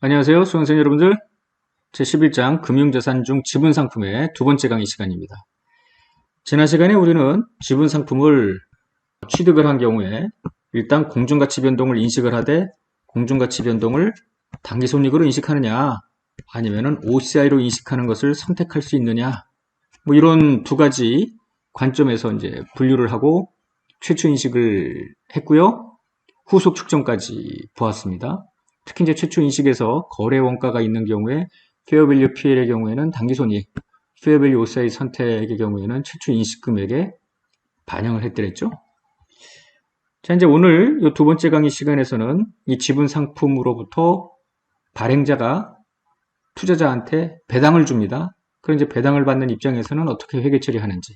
안녕하세요. 수강생 여러분들. 제11장 금융자산 중 지분상품의 두 번째 강의 시간입니다. 지난 시간에 우리는 지분상품을 취득을 한 경우에 일단 공중가치 변동을 인식을 하되 공중가치 변동을 단기손익으로 인식하느냐 아니면 은 OCI로 인식하는 것을 선택할 수 있느냐 뭐 이런 두 가지 관점에서 이제 분류를 하고 최초 인식을 했고요. 후속 측정까지 보았습니다. 특히 이제 최초 인식에서 거래 원가가 있는 경우에 페어밸류 PL의 경우에는 단기손익, 페어밸류 OCI 선택의 경우에는 최초 인식 금액에 반영을 했더랬죠. 자, 이제 오늘 이 두 번째 강의 시간에서는 이 지분 상품으로부터 발행자가 투자자한테 배당을 줍니다. 그럼 이제 배당을 받는 입장에서는 어떻게 회계 처리하는지.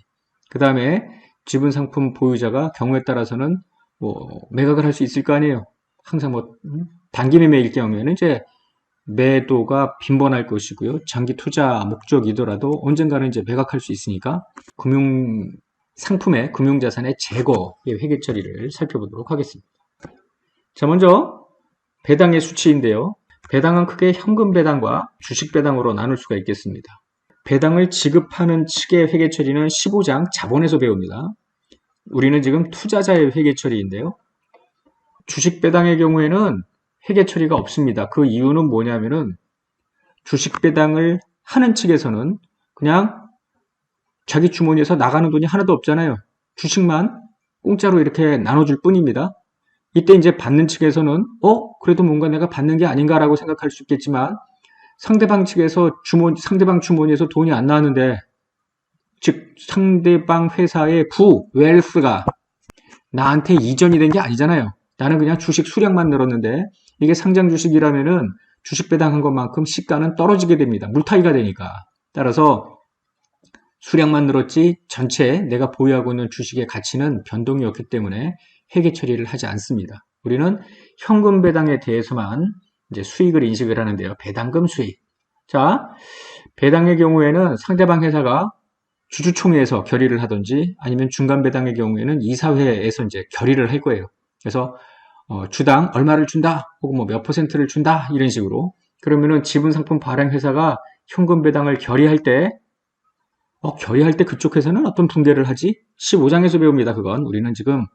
그 다음에 지분 상품 보유자가 경우에 따라서는 뭐 매각을 할 수 있을 거 아니에요. 항상 뭐 음, 단기 매매일 경우에는 이제 매도가 빈번할 것이고요. 장기 투자 목적이더라도 언젠가는 이제 매각할 수 있으니까 금융 상품의 금융자산의 제거의 회계 처리를 살펴보도록 하겠습니다. 자, 먼저 배당의 수치인데요. 배당은 크게 현금 배당과 주식 배당으로 나눌 수가 있겠습니다. 배당을 지급하는 측의 회계 처리는 15장 자본에서 배웁니다. 우리는 지금 투자자의 회계 처리인데요. 주식 배당의 경우에는 회계 처리가 없습니다. 그 이유는 뭐냐면은 주식 배당을 하는 측에서는 그냥 자기 주머니에서 나가는 돈이 하나도 없잖아요. 주식만 공짜로 이렇게 나눠줄 뿐입니다. 이때 이제 받는 측에서는 어 그래도 뭔가 내가 받는 게 아닌가라고 생각할 수 있겠지만 상대방 측에서 주머니 상대방 주머니에서 돈이 안 나왔는데 즉 상대방 회사의 부 웰스가 나한테 이전이 된 게 아니잖아요. 나는 그냥 주식 수량만 늘었는데 이게 상장 주식이라면은 주식 배당한 것만큼 시가는 떨어지게 됩니다. 물타기가 되니까. 따라서 수량만 늘었지 전체 내가 보유하고 있는 주식의 가치는 변동이 없기 때문에 회계 처리를 하지 않습니다. 우리는 현금 배당에 대해서만 이제 수익을 인식을 하는데요. 배당금 수익. 자, 배당의 경우에는 상대방 회사가 주주총회에서 결의를 하든지 아니면 중간 배당의 경우에는 이사회에서 이제 결의를 할 거예요. 그래서 어, 주당 얼마를 준다 혹은 뭐 몇 퍼센트를 준다 이런 식으로 그러면은 지분 상품 발행 회사가 현금 배당을 결의할 때 어, 결의할 때 그쪽 회사는 어떤 분배를 하지? 15장에서 배웁니다. 그건 우리는 지금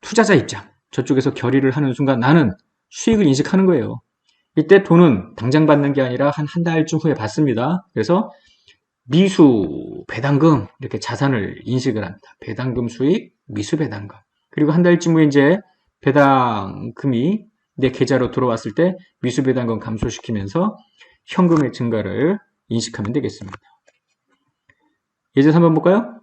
투자자 입장 저쪽에서 결의를 하는 순간 나는 수익을 인식하는 거예요. 이때 돈은 당장 받는 게 아니라 한 한 달쯤 후에 받습니다. 그래서 미수 배당금 이렇게 자산을 인식을 합니다. 배당금 수익, 미수 배당금. 그리고 한 달쯤 후에 이제 배당금이 내 계좌로 들어왔을 때 미수 배당금 감소시키면서 현금의 증가를 인식하면 되겠습니다. 예제 3번 볼까요?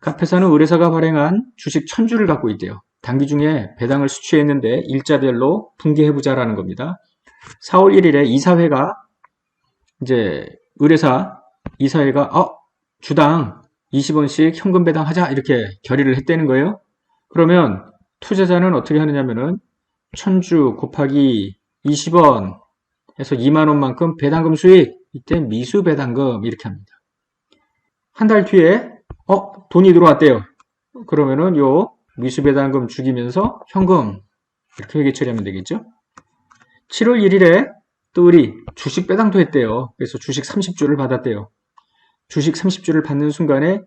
각 회사는 의뢰사가 발행한 주식 1000주를 갖고 있대요. 단기 중에 배당을 수취했는데 일자별로 분개해보자라는 겁니다. 4월 1일에 이사회가 이제 의뢰사 이사회가 어 주당 20원씩 현금 배당하자 이렇게 결의를 했다는 거예요. 그러면 투자자는 어떻게 하느냐면은 1000주 곱하기 20원 해서 2만 원만큼 배당금 수익 이때 미수 배당금 이렇게 합니다. 한 달 뒤에 어 돈이 들어왔대요. 그러면은 요 미수 배당금 죽이면서 현금 이렇게 회계 처리하면 되겠죠. 7월 1일에 또 우리 주식 배당도 했대요. 그래서 주식 30주를 받았대요. 주식 30주를 받는 순간에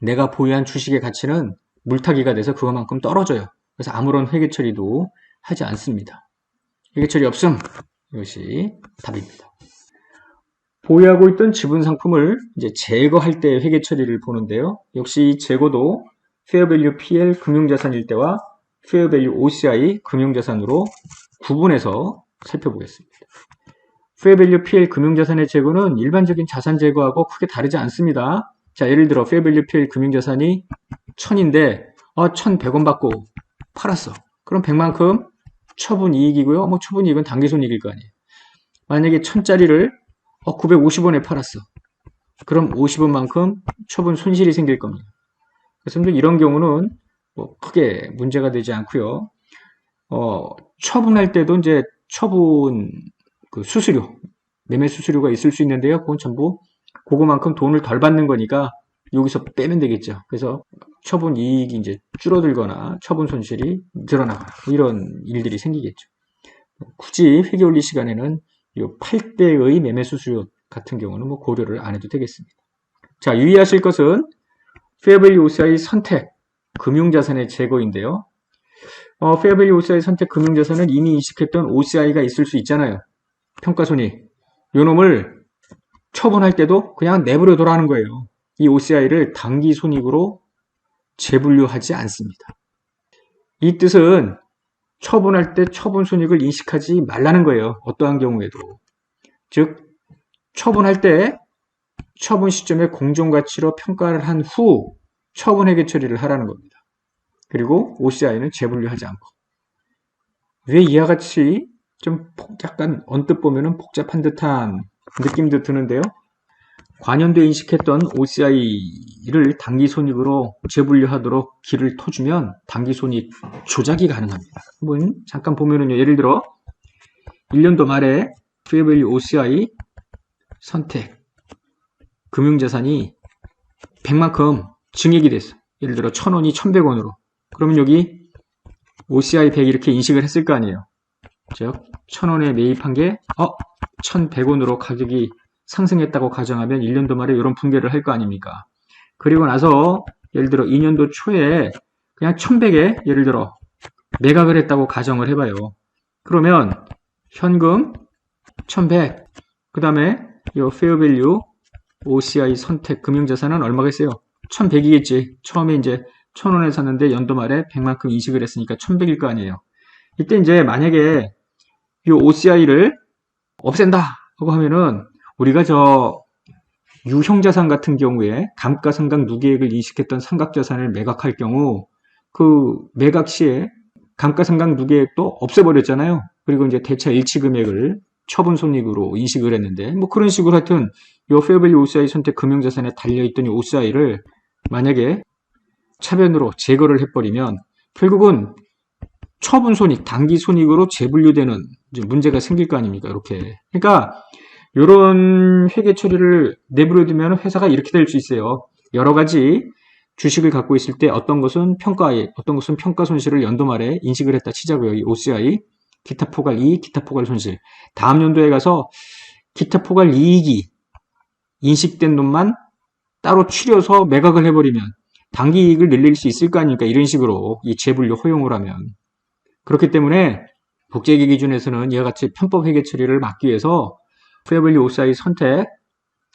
내가 보유한 주식의 가치는 물타기가 돼서 그것만큼 떨어져요. 그래서 아무런 회계 처리도 하지 않습니다. 회계 처리 없음. 이것이 답입니다. 보유하고 있던 지분 상품을 이제 제거할 때 회계 처리를 보는데요. 역시 이 제거도 페어밸류 PL 금융자산일 때와 페어밸류 OCI 금융자산으로 구분해서 살펴보겠습니다. 페어밸류 PL 금융자산의 제거는 일반적인 자산 제거하고 크게 다르지 않습니다. 자, 예를 들어 페어밸류 PL 금융자산이 1000인데 어, 1100원 받고 팔았어. 그럼 100만큼 처분 이익이고요. 뭐 처분 이익은 단기손익일 거 아니에요. 만약에 1000짜리를 어, 950원에 팔았어. 그럼 50원만큼 처분 손실이 생길 겁니다. 그래서 이런 경우는 뭐 크게 문제가 되지 않고요. 어, 처분할 때도 이제 처분 그 수수료, 매매 수수료가 있을 수 있는데요. 그건 전부 그거만큼 돈을 덜 받는 거니까 여기서 빼면 되겠죠. 그래서 처분 이익이 이제 줄어들거나 처분 손실이 늘어나거나 뭐 이런 일들이 생기겠죠. 굳이 회계 올리 시간에는 이 8대의 매매 수수료 같은 경우는 뭐 고려를 안 해도 되겠습니다. 자, 유의하실 것은 페어밸류 OCI 선택, 금융자산의 제거인데요. 어, 페어밸류 OCI 선택 금융자산은 이미 인식했던 OCI가 있을 수 있잖아요. 평가손익. 요 놈을 처분할 때도 그냥 내버려 둬라는 거예요. 이 OCI를 단기 손익으로 재분류하지 않습니다. 이 뜻은 처분할 때 처분 손익을 인식하지 말라는 거예요. 어떠한 경우에도. 즉, 처분할 때 처분 시점에 공정가치로 평가를 한 후 처분 회계 처리를 하라는 겁니다. 그리고 OCI는 재분류하지 않고. 왜 이와 같이 좀 약간 언뜻 보면은 복잡한 듯한 느낌도 드는데요. 관연돼 인식했던 OCI를 당기손익으로 재분류하도록 길을 터주면 당기손익 조작이 가능합니다. 한번 잠깐 보면은요. 예를 들어 1년도 말에 페어밸류 OCI 선택 금융자산이 100만큼 증액이 됐어. 예를 들어 1000원이 1100원으로. 그러면 여기 OCI 100 이렇게 인식을 했을 거 아니에요. 즉 1000원에 매입한 게 어, 1100원으로 가격이 상승했다고 가정하면 1년도 말에 이런 분괴를 할 거 아닙니까? 그리고 나서 예를 들어 2년도 초에 그냥 1100에 예를 들어 매각을 했다고 가정을 해봐요. 그러면 현금 1100, 그 다음에 이 페어밸류 OCI 선택 금융자산은 얼마겠어요? 1100이겠지. 처음에 이제 1000원에 샀는데 연도 말에 100만큼 인식을 했으니까 1100일 거 아니에요. 이때 이제 만약에 이 OCI를 없앤다 하고 하면은 우리가 저 유형자산 같은 경우에 감가상각 누계액을 인식했던 삼각자산을 매각할 경우 그 매각 시에 감가상각 누계액도 없애버렸잖아요. 그리고 이제 대차 일치 금액을 처분 손익으로 인식을 했는데 뭐 그런 식으로 하여튼 요 페어밸류 OCI 선택 금융자산에 달려있던 이 OCI를 만약에 차변으로 제거를 해버리면 결국은 처분 손익, 단기 손익으로 재분류되는 문제가 생길 거 아닙니까? 이렇게. 그러니까 이런 회계 처리를 내버려 두면 회사가 이렇게 될 수 있어요. 여러 가지 주식을 갖고 있을 때 어떤 것은 평가에, 어떤 것은 평가 손실을 연도 말에 인식을 했다 치자고요. 이 OCI, 기타 포괄 이익, 기타 포괄 손실. 다음 연도에 가서 기타 포괄 이익이 인식된 놈만 따로 추려서 매각을 해버리면 단기 이익을 늘릴 수 있을 거 아닙니까? 이런 식으로 이 재분류 허용을 하면. 그렇기 때문에 복제기 기준에서는 이와 같이 편법 회계 처리를 막기 위해서 페어밸류 OCI 선택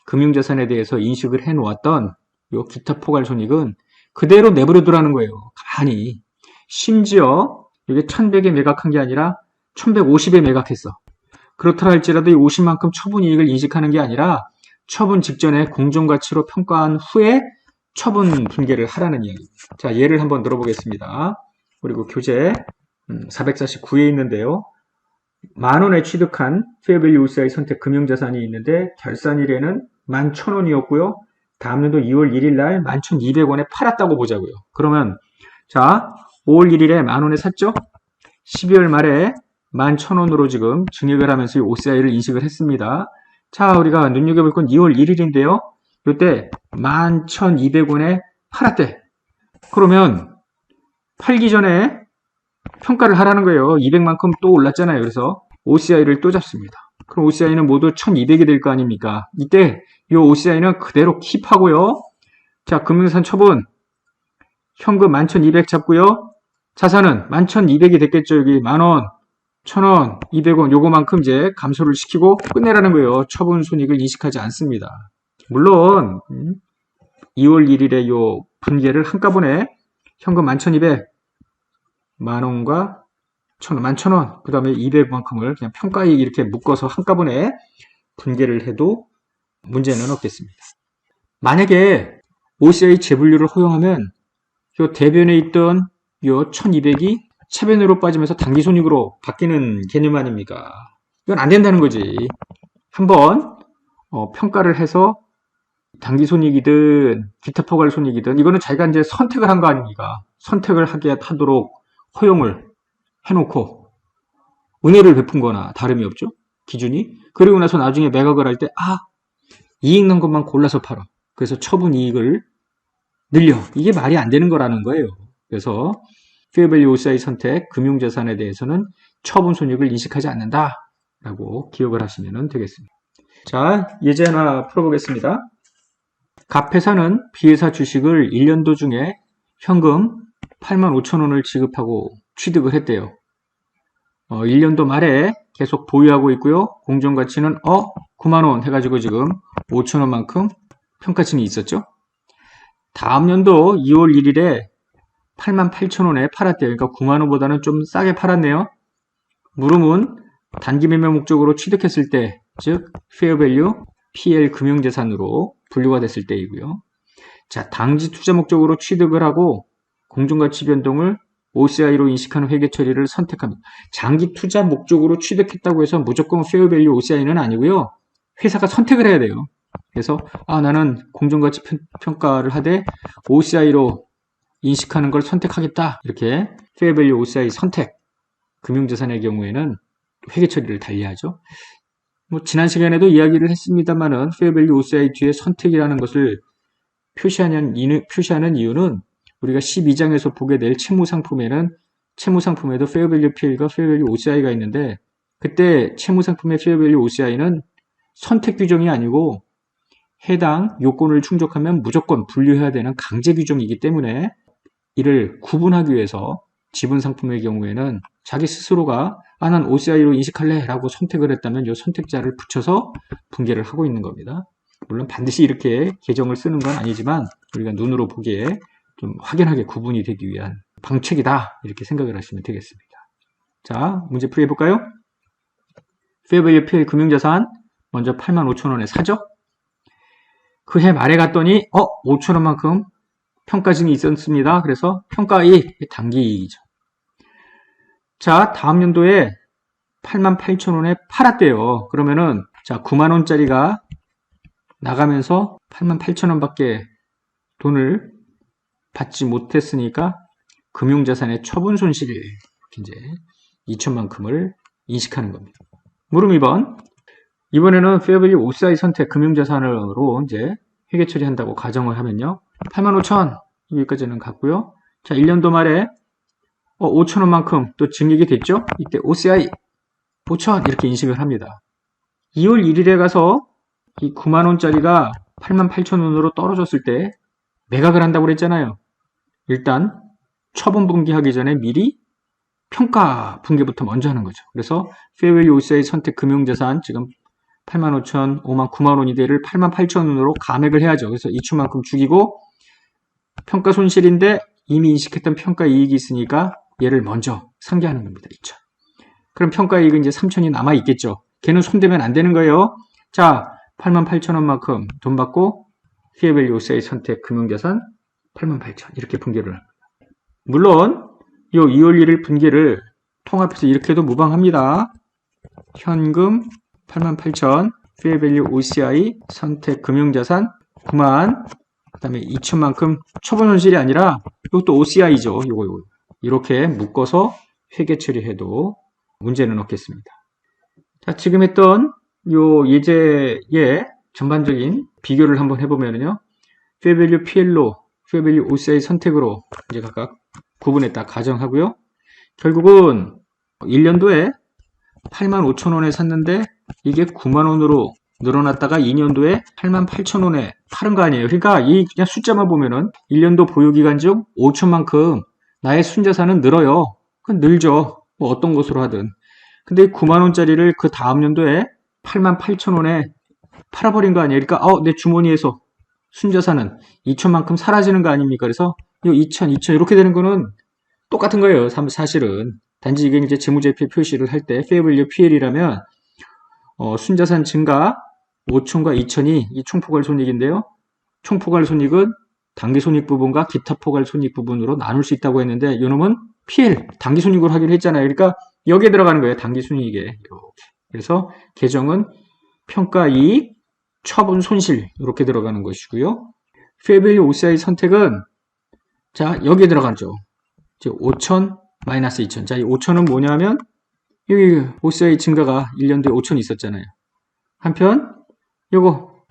금융자산에 대해서 인식을 해 놓았던 요 기타 포괄 손익은 그대로 내버려 두라는 거예요. 가만히. 심지어 이게 1100에 매각한 게 아니라 1150에 매각했어. 그렇다 할지라도 이 50만큼 처분 이익을 인식하는 게 아니라 처분 직전에 공정가치로 평가한 후에 처분 분계를 하라는 이야기입니다. 자, 예를 한번 들어보겠습니다. 그리고 교재 449에 있는데요. 만 원에 취득한 페어밸류 우사의 선택 금융자산이 있는데 결산일에는 11,000원이었고요. 다음 연도 2월 1일 날 11,200원에 팔았다고 보자고요. 그러면 자 5월 1일에 만 원에 샀죠? 12월 말에 11,000원으로 지금 증액을 하면서 이 OCI를 인식을 했습니다. 자 우리가 눈여겨볼 건 2월 1일인데요. 이때 11,200원에 팔았대. 그러면 팔기 전에 평가를 하라는 거예요. 200만큼 또 올랐잖아요. 그래서 OCI를 또 잡습니다. 그럼 OCI는 모두 1200이 될 거 아닙니까? 이때 이 OCI는 그대로 킵하고요. 자, 금융산 처분. 현금 11,200 잡고요. 자산은 11,200이 됐겠죠. 여기 만원, 천원, 200원 요거만큼 이제 감소를 시키고 끝내라는 거예요. 처분 손익을 인식하지 않습니다. 물론 2월 1일에 요 분계를 한꺼번에 현금 11,200 만원과 천원, 만천원, 그 다음에 200만큼을 그냥 평가이익 이렇게 묶어서 한꺼번에 분계를 해도 문제는 없겠습니다. 만약에 OCI 재분류를 허용하면 요 대변에 있던 요 1200이 차변으로 빠지면서 단기손익으로 바뀌는 개념 아닙니까? 이건 안 된다는 거지. 한번 어, 평가를 해서 단기손익이든 기타 포괄 손익이든 이거는 자기가 이제 선택을 한 거 아닙니까? 선택을 하게 하도록 허용을 해놓고 은혜를 베푼 거나 다름이 없죠. 기준이. 그리고 나서 나중에 매각을 할 때, 아, 이익 난 것만 골라서 팔아. 그래서 처분 이익을 늘려. 이게 말이 안 되는 거라는 거예요. 그래서 페어밸류 OCI 선택 금융자산에 대해서는 처분 손익을 인식하지 않는다. 라고 기억을 하시면 되겠습니다. 자, 예제 하나 풀어보겠습니다. 갑회사는 B회사 주식을 1년도 중에 현금 8만 5천 원을 지급하고 취득을 했대요. 어, 1년도 말에 계속 보유하고 있고요. 공정 가치는 어 9만 원 해가지고 지금 5천 원만큼 평가층이 있었죠. 다음 연도 2월 1일에 8만 8천 원에 팔았대요. 그러니까 9만 원보다는 좀 싸게 팔았네요. 물음은 단기 매매 목적으로 취득했을 때, 즉 value PL 금융재산으로 분류가 됐을 때이고요. 자, 당지 투자 목적으로 취득을 하고 공정가치 변동을 OCI로 인식하는 회계 처리를 선택합니다. 장기 투자 목적으로 취득했다고 해서 무조건 value OCI는 아니고요. 회사가 선택을 해야 돼요. 그래서 아 나는 공정가치 평가를 하되 OCI로 인식하는 걸 선택하겠다. 이렇게 value OCI 선택 금융자산의 경우에는 회계 처리를 달리하죠. 뭐 지난 시간에도 이야기를 했습니다만은 value OCI 뒤에 선택이라는 것을 표시하는, 표시하는 이유는 우리가 12장에서 보게 될 채무 상품에는 채무 상품에도 fair value PL과 value OCI가 있는데 그때 채무 상품의 fair value OCI는 선택 규정이 아니고 해당 요건을 충족하면 무조건 분류해야 되는 강제 규정이기 때문에 이를 구분하기 위해서 지분 상품의 경우에는 자기 스스로가 아, 난 OCI로 인식할래 라고 선택을 했다면 이 선택자를 붙여서 분개를 하고 있는 겁니다. 물론 반드시 이렇게 계정을 쓰는 건 아니지만 우리가 눈으로 보기에 좀 확연하게 구분이 되기 위한 방책이다 이렇게 생각을 하시면 되겠습니다. 자 문제 풀이해 볼까요? 페어밸류 PL 금융자산 먼저 85,000원에 사죠? 그 해 말에 갔더니 어 5,000원만큼 평가증이 있었습니다. 그래서 평가이익 단기 이익이죠. 자 다음 연도에 88,000원에 팔았대요. 그러면은 자 9만 원짜리가 나가면서 88,000원밖에 돈을 받지 못했으니까 금융자산의 처분 손실이 이제 2천만큼을 인식하는 겁니다. 물음 2번. 이번에는 페어밸류 OCI 선택 금융자산으로 이제 회계 처리한다고 가정을 하면요. 85,000 여기까지는 갔고요. 자, 1년도 말에 어, 5천 원만큼 또 증액이 됐죠? 이때 OCI 5천 이렇게 인식을 합니다. 2월 1일에 가서 이 9만 원짜리가 8만 8천 원으로 떨어졌을 때 매각을 한다고 그랬잖아요. 일단 처분 분기하기 전에 미리 평가 분기부터 먼저 하는 거죠. 그래서 페어밸류 OCI 선택 금융자산 지금 8만 5천, 5만 9만 원이 대를 8만 8천 원으로 감액을 해야죠. 그래서 2천만큼 죽이고 평가 손실인데 이미 인식했던 평가 이익이 있으니까 얘를 먼저 상기하는 겁니다. 2천. 그럼 평가 이익은 이제 3천이 남아 있겠죠. 걔는 손대면 안 되는 거예요. 자, 8만 8천 원만큼 돈 받고 페어밸류 OCI 선택 금융자산 8만 8천 이렇게 분개를 합니다. 물론 이 2월 1일 분개를 통합해서 이렇게 해도 무방합니다. 현금 8만 8천, fair value OCI 선택 금융자산 9만, 그 다음에 2천만큼 처분 손실이 아니라 이것도 OCI죠. 이거 이거 이렇게 묶어서 회계 처리해도 문제는 없겠습니다. 자, 지금 했던 요 예제의 전반적인 비교를 한번 해보면요. value PL로 value OCI 선택으로 이제 각각 구분했다 가정하고요. 결국은 1년도에 8만 5천 원에 샀는데 이게 9만 원으로 늘어났다가 2년도에 8만 8천 원에 파는 거 아니에요. 그러니까 이 그냥 숫자만 보면은 1년도 보유기간 중 5천만큼 나의 순자산은 늘어요. 그건 늘죠. 뭐 어떤 것으로 하든. 근데 9만 원짜리를 그 다음 연도에 8만 8천 원에 팔아버린 거 아니에요. 그러니까 어, 내 주머니에서 순자산은 2천만큼 사라지는 거 아닙니까? 그래서 이 2천, 2천 이렇게 되는 거는 똑같은 거예요. 사실은. 단지 이게 이제 재무제표 표시를 할때 value PL이라면 어, 순자산 증가 5천과 2천이 이 총포괄 손익인데요. 총포괄 손익은 단기 손익 부분과 기타 포괄 손익 부분으로 나눌 수 있다고 했는데 이놈은 PL 단기 손익으로 하기로 했잖아요. 그러니까 여기에 들어가는 거예요. 단기 손익에 이렇게. 그래서 계정은 평가 이익, 처분 손실 이렇게 들어가는 것이고요. 페이밸류 OCI 선택은 자 여기에 들어가죠. 5천 마이너스 2천. 자, 이 5천은 뭐냐면 여기 OCI 증가가 1년 도에 5천 있었잖아요. 한편 요거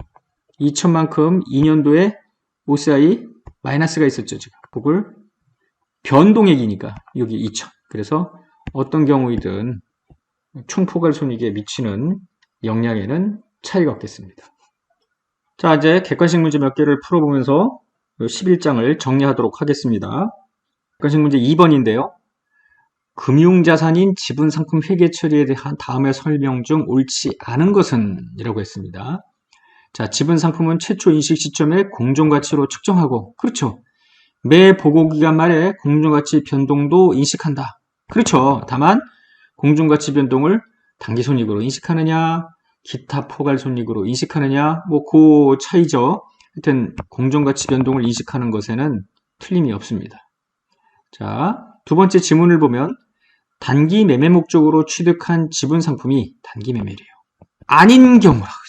2천만큼 2년도에 OCI 마이너스가 있었죠. 지금 그걸 변동액이니까 여기 2천. 그래서 어떤 경우이든 총포괄 손익에 미치는 영향에는 차이가 없겠습니다. 자, 이제 객관식 문제 몇 개를 풀어보면서 11장을 정리하도록 하겠습니다. 객관식 문제 2번인데요. 금융자산인 지분상품 회계 처리에 대한 다음의 설명 중 옳지 않은 것은? 이라고 했습니다. 자, 지분상품은 최초 인식 시점에 공정가치로 측정하고, 그렇죠. 매 보고기간 말에 공정가치 변동도 인식한다. 그렇죠. 다만, 공정가치 변동을 단기손익으로 인식하느냐, 기타 포괄 손익으로 인식하느냐, 뭐, 그 차이죠. 하여튼, 공정가치 변동을 인식하는 것에는 틀림이 없습니다. 자, 두 번째 지문을 보면, 단기 매매 목적으로 취득한 지분 상품이 단기 매매래요. 아닌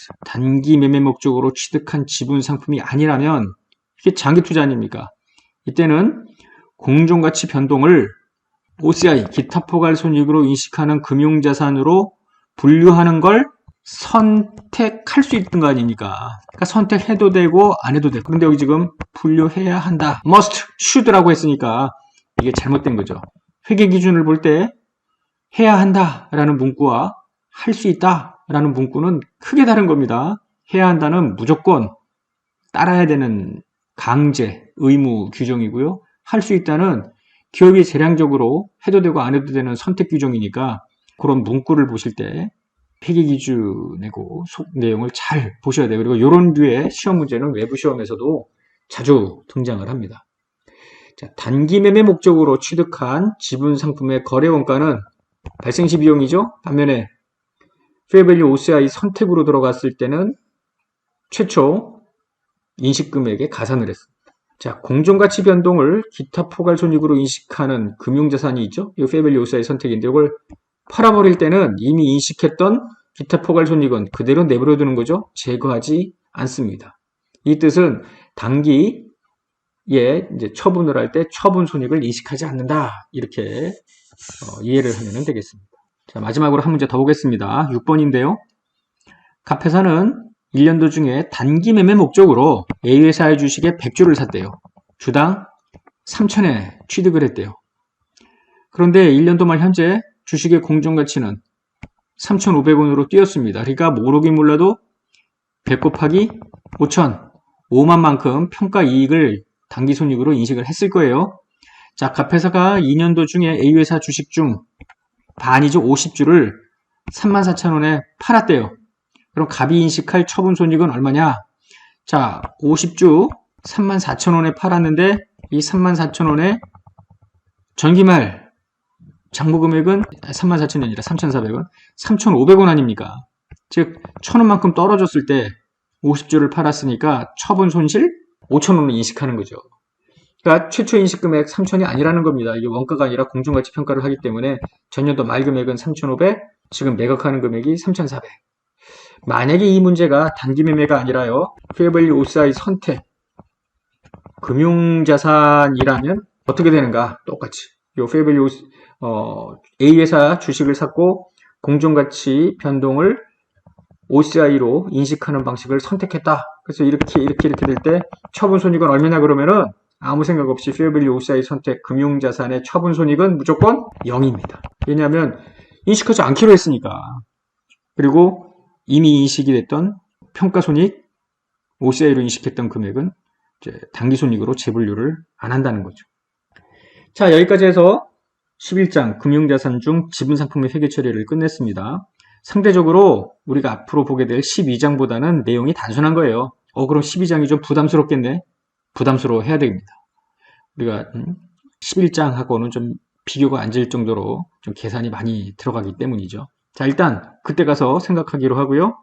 했어요. 단기 매매 목적으로 취득한 지분 상품이 아니라면 이게 장기 투자 아닙니까? 이때는 공정가치 변동을 OCI 기타 포괄 손익으로 인식하는 금융자산으로 분류하는 걸 선택할 수 있던 거 아닙니까? 그러니까 선택해도 되고 안 해도 되고 그런데 여기 지금 분류해야 한다. must, should라고 했으니까 이게 잘못된 거죠. 회계 기준을 볼 때 해야 한다라는 문구와 할 수 있다라는 문구는 크게 다른 겁니다. 해야 한다는 무조건 따라야 되는 강제, 의무 규정이고요. 할 수 있다는 기업이 재량적으로 해도 되고 안 해도 되는 선택 규정이니까 그런 문구를 보실 때 회계 기준이고 속 내용을 잘 보셔야 돼요. 그리고 이런 류의 시험 문제는 외부 시험에서도 자주 등장을 합니다. 자, 단기 매매 목적으로 취득한 지분 상품의 거래 원가는 발생 시 비용이죠. 반면에 페어밸류 OCI 선택으로 들어갔을 때는 최초 인식금액에 가산을 했습니다. 자, 공정가치 변동을 기타 포괄 손익으로 인식하는 금융자산이 있죠. 이 페어밸류 OCI 선택인데 이걸 팔아버릴 때는 이미 인식했던 기타 포괄손익은 그대로 내버려두는 거죠. 제거하지 않습니다. 이 뜻은 단기에 이제 처분을 할 때 처분 손익을 인식하지 않는다. 이렇게 어, 이해를 하면 되겠습니다. 자, 마지막으로 한 문제 더 보겠습니다. 6번인데요. 갑회사는 1년도 중에 단기 매매 목적으로 A회사의 주식에 100주를 샀대요. 주당 3천에 취득을 했대요. 그런데 1년도 말 현재 주식의 공정 가치는 3,500원으로 뛰었습니다. 그러니까 모르긴 몰라도 100 곱하기 5천, 5만 만큼 평가 이익을 단기 손익으로 인식을 했을 거예요. 자, 갑회사가 2년도 중에 A회사 주식 중 반이죠. 50주를 34,000원에 팔았대요. 그럼 갑이 인식할 처분 손익은 얼마냐? 자, 50주 34,000원에 팔았는데 이 34,000원에 전기말 장부 금액은 34,000원이 아니라 3,400원, 3,500원 아닙니까? 즉, 1,000원만큼 떨어졌을 때 50주를 팔았으니까 처분 손실 5,000원을 인식하는 거죠. 그러니까 최초 인식 금액 3,000이 아니라는 겁니다. 이게 원가가 아니라 공정가치 평가를 하기 때문에 전년도 말 금액은 3,500, 지금 매각하는 금액이 3,400. 만약에 이 문제가 단기 매매가 아니라요. 페어밸류 OCI 선택 금융자산이라면 어떻게 되는가? 똑같이. 요 페어밸류 어, A 회사 주식을 샀고 공정가치 변동을 OCI로 인식하는 방식을 선택했다. 그래서 이렇게 이렇게 이렇게 될 때 처분 손익은 얼마냐 그러면은 아무 생각 없이 페어밸류 OCI 선택 금융자산의 처분 손익은 무조건 0입니다. 왜냐하면 인식하지 않기로 했으니까. 그리고 이미 인식이 됐던 평가 손익 OCI로 인식했던 금액은 단기 손익으로 재분류를 안 한다는 거죠. 자 여기까지 해서 11장 금융자산 중 지분상품의 회계 처리를 끝냈습니다. 상대적으로 우리가 앞으로 보게 될 12장보다는 내용이 단순한 거예요. 어 그럼 12장이 좀 부담스럽겠네. 부담스러워 해야 됩니다. 우리가 11장하고는 음, 좀 비교가 안 될 정도로 좀 계산이 많이 들어가기 때문이죠. 자, 일단 그때 가서 생각하기로 하고요.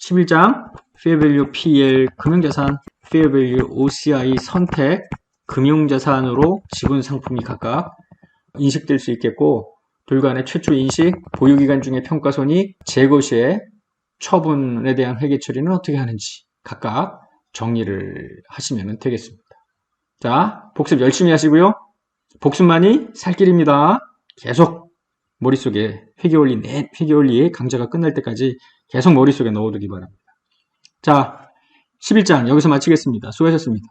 11장 Fair Value PL 금융자산, Fair Value OCI 선택 금융자산으로 지분 상품이 각각 인식될 수 있겠고 돌간의 최초 인식, 보유기간 중에 평가손이 재고 시에 처분에 대한 회계 처리는 어떻게 하는지 각각 정리를 하시면 되겠습니다. 자, 복습 열심히 하시고요. 복습만이 살 길입니다. 계속 머릿속에 회계원리 내 회계원리의 강좌가 끝날 때까지 계속 머릿속에 넣어두기 바랍니다. 자, 11장 여기서 마치겠습니다. 수고하셨습니다.